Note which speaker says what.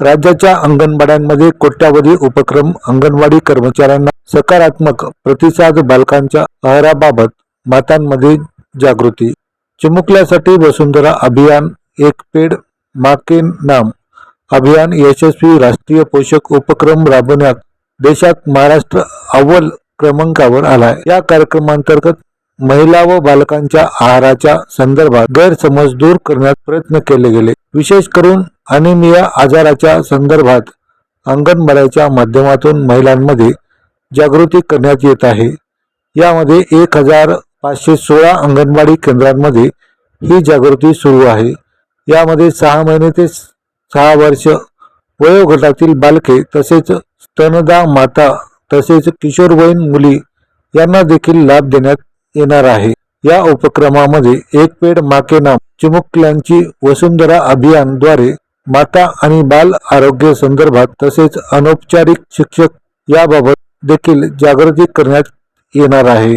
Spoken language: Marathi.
Speaker 1: राज्याच्या अंगणवाड्यांमध्ये कोट्यावधी उपक्रम अंगणवाडी कर्मचाऱ्यांना सकारात्मक प्रतिसाद बालकांच्या आहाराबाबत मातांमध्ये जागृती. चिमुकल्यासाठी वसुंधरा अभियान एक पेड माके नाम. अभियान यशस्वी राष्ट्रीय पोषक उपक्रम राबवण्यात देशात महाराष्ट्र अव्वल क्रमांकावर आलाय. या कार्यक्रमांतर्गत महिला व बालकांच्या आहाराच्या संदर्भात गैरसमज दूर करण्यात प्रयत्न केले गेले. विशेष करून अनिमिया आजाराच्या संदर्भात अंगणवाड्याच्या माध्यमातून महिलांमध्ये जागृती करण्यात येत आहे. यामध्ये एक हजार पाचशे सोळा अंगणवाडी केंद्रांमध्ये ही जागृती सुरू आहे. यामध्ये सहा महिने ते सहा वर्ष वयोगटातील बालके तसेच स्तनदा माता तसेच किशोरवयीन मुली यांना देखील लाभ देण्यात येणार आहे. या उपक्रमामध्ये एक पेड माके नाम चिमुकल्यांची वसुंधरा अभियानद्वारे माता आणि बाल आरोग्य संदर्भात तसेच अनौपचारिक शिक्षक याबाबत देखील जागृती करण्यात येणार आहे.